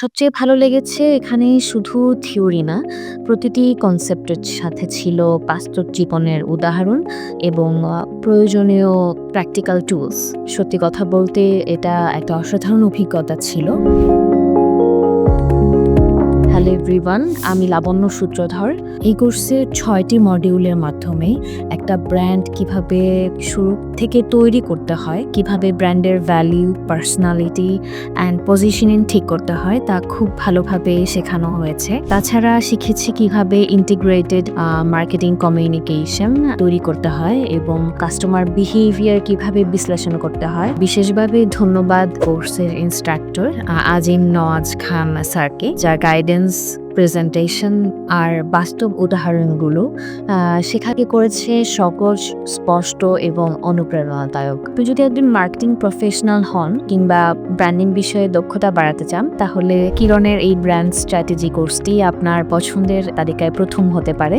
সবচেয়ে ভালো লেগেছে এখানে শুধু থিওরি না, প্রতিটি কনসেপ্টের সাথে ছিল বাস্তব জীবনের উদাহরণ এবং প্রয়োজনীয় প্র্যাকটিক্যাল টুলস। সত্যি কথা বলতে এটা একটা অসাধারণ অভিজ্ঞতা ছিল। হ্যালো এভরিওয়ান, আমি লাবণ্য সূত্রধর। এই কোর্সের ছয়টি মডিউলের মাধ্যমে একটা ব্র্যান্ড কীভাবে শুরু থেকে তৈরি করতে হয়, কীভাবে ব্র্যান্ডের ভ্যালু, পার্সোনালিটি অ্যান্ড পজিশনিং ঠিক করতে হয় তা খুব ভালোভাবে শেখানো হয়েছে। তাছাড়া শিখেছি কীভাবে ইন্টিগ্রেটেড মার্কেটিং কমিউনিকেশন তৈরি করতে হয় এবং কাস্টমার বিহেভিয়ার কীভাবে বিশ্লেষণ করতে হয়। বিশেষভাবে ধন্যবাদ কোর্সের ইন্সট্রাক্টর আজিম নওয়াজ খান স্যারকে যার গাইডেন্স, প্রেজেন্টেশন আর বাস্তব উদাহরণগুলো শেখাকে করেছে সহজ, স্পষ্ট এবং অনুপ্রেরণাদায়ক। তুই যদি একজন মার্কেটিং প্রফেশনাল হন কিংবা ব্র্যান্ডিং বিষয়ে দক্ষতা বাড়াতে চান তাহলে কিরণের এই ব্র্যান্ড স্ট্র্যাটেজি কোর্সটি আপনার পছন্দের তালিকায় প্রথম হতে পারে।